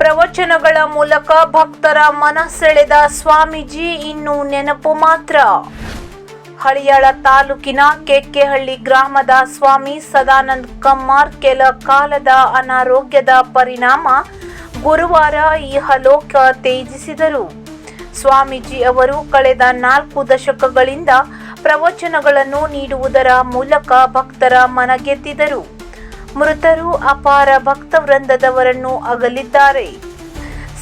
ಪ್ರವಚನಗಳ ಮೂಲಕ ಭಕ್ತರ ಮನ ಸೆಳೆದ ಸ್ವಾಮೀಜಿ, ಇನ್ನು ನೆನಪು ಮಾತ್ರ. ಹಳಿಯಾಳ ತಾಲೂಕಿನ ಕೆಕ್ಕೆಹಳ್ಳಿ ಗ್ರಾಮದ ಸ್ವಾಮಿ ಸದಾನಂದ್ ಕಮ್ಮಾರ್, ಕೆಲ ಕಾಲದ ಅನಾರೋಗ್ಯದ ಪರಿಣಾಮ ಗುರುವಾರ ಇಹಲೋಕ ತ್ಯಜಿಸಿದರು. ಸ್ವಾಮೀಜಿ ಅವರು ಕಳೆದ ನಾಲ್ಕು ದಶಕಗಳಿಂದ ಪ್ರವಚನಗಳನ್ನು ನೀಡುವುದರ ಮೂಲಕ ಭಕ್ತರ ಮನಗೆದ್ದಿದರು ಮೃತರು ಅಪಾರ ಭಕ್ತವೃಂದದವರನ್ನು ಅಗಲಿದ್ದಾರೆ.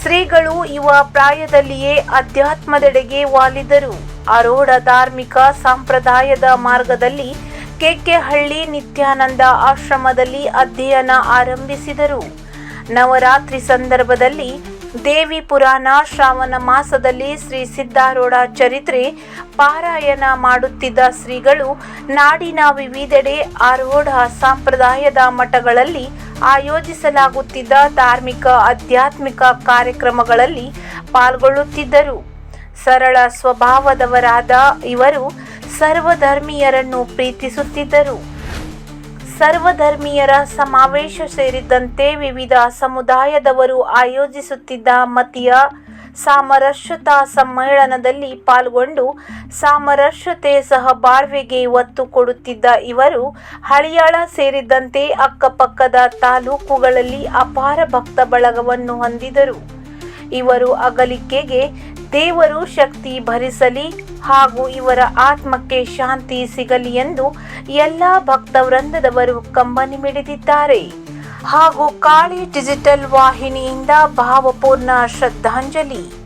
ಶ್ರೀಗಳು ಯುವ ಪ್ರಾಯದಲ್ಲಿಯೇ ಅಧ್ಯಾತ್ಮದೆಡೆಗೆ ವಾಲಿದರು. ಆರೋಢ ಧಾರ್ಮಿಕ ಸಂಪ್ರದಾಯದ ಮಾರ್ಗದಲ್ಲಿ ಕೆಕ್ಕೆಹಳ್ಳಿ ನಿತ್ಯಾನಂದ ಆಶ್ರಮದಲ್ಲಿ ಅಧ್ಯಯನ ಆರಂಭಿಸಿದರು. ನವರಾತ್ರಿ ಸಂದರ್ಭದಲ್ಲಿ ದೇವಿ ಪುರಾಣ ಶ್ರಾವಣ ಮಾಸದಲ್ಲಿ ಶ್ರೀ ಸಿದ್ಧಾರೂಢ ಚರಿತ್ರೆ ಪಾರಾಯಣ ಮಾಡುತ್ತಿದ್ದ ಶ್ರೀಗಳು ನಾಡಿನ ವಿವಿಧೆಡೆ ಆರೋಢ ಸಂಪ್ರದಾಯದ ಮಠಗಳಲ್ಲಿ ಆಯೋಜಿಸಲಾಗುತ್ತಿದ್ದ ಧಾರ್ಮಿಕ ಆಧ್ಯಾತ್ಮಿಕ ಕಾರ್ಯಕ್ರಮಗಳಲ್ಲಿ ಪಾಲ್ಗೊಳ್ಳುತ್ತಿದ್ದರು. ಸರಳ ಸ್ವಭಾವದವರಾದ ಇವರು ಸರ್ವಧರ್ಮೀಯರನ್ನು ಪ್ರೀತಿಸುತ್ತಿದ್ದರು. ಸರ್ವಧರ್ಮೀಯರ ಸಮಾವೇಶ ಸೇರಿದಂತೆ ವಿವಿಧ ಸಮುದಾಯದವರು ಆಯೋಜಿಸುತ್ತಿದ್ದ ಮತೀಯ ಸಾಮರಸ್ಯತಾ ಸಮ್ಮೇಳನದಲ್ಲಿ ಪಾಲ್ಗೊಂಡು ಸಾಮರಸ್ಯತೆ ಸಹ ಬಾಳ್ವೆಗೆ ಒತ್ತು ಕೊಡುತ್ತಿದ್ದ ಇವರು, ಹಳಿಯಾಳ ಸೇರಿದಂತೆ ಅಕ್ಕಪಕ್ಕದ ತಾಲೂಕುಗಳಲ್ಲಿ ಅಪಾರ ಭಕ್ತ ಬಳಗವನ್ನು ಹೊಂದಿದರು. ಇವರು ಅಗಲಿಕೆಗೆ ದೇವರು ಶಕ್ತಿ ಭರಿಸಲಿ ಹಾಗೂ ಇವರ ಆತ್ಮಕ್ಕೆ ಶಾಂತಿ ಸಿಗಲಿ ಎಂದು ಎಲ್ಲ ಭಕ್ತವೃಂದದವರು ಕಂಬನಿ ಮಿಡಿದಿದ್ದಾರೆ. ಹಾಗೂ ಕಾಳಿ ಡಿಜಿಟಲ್ ವಾಹಿನಿಯಿಂದ ಭಾವಪೂರ್ಣ ಶ್ರದ್ಧಾಂಜಲಿ.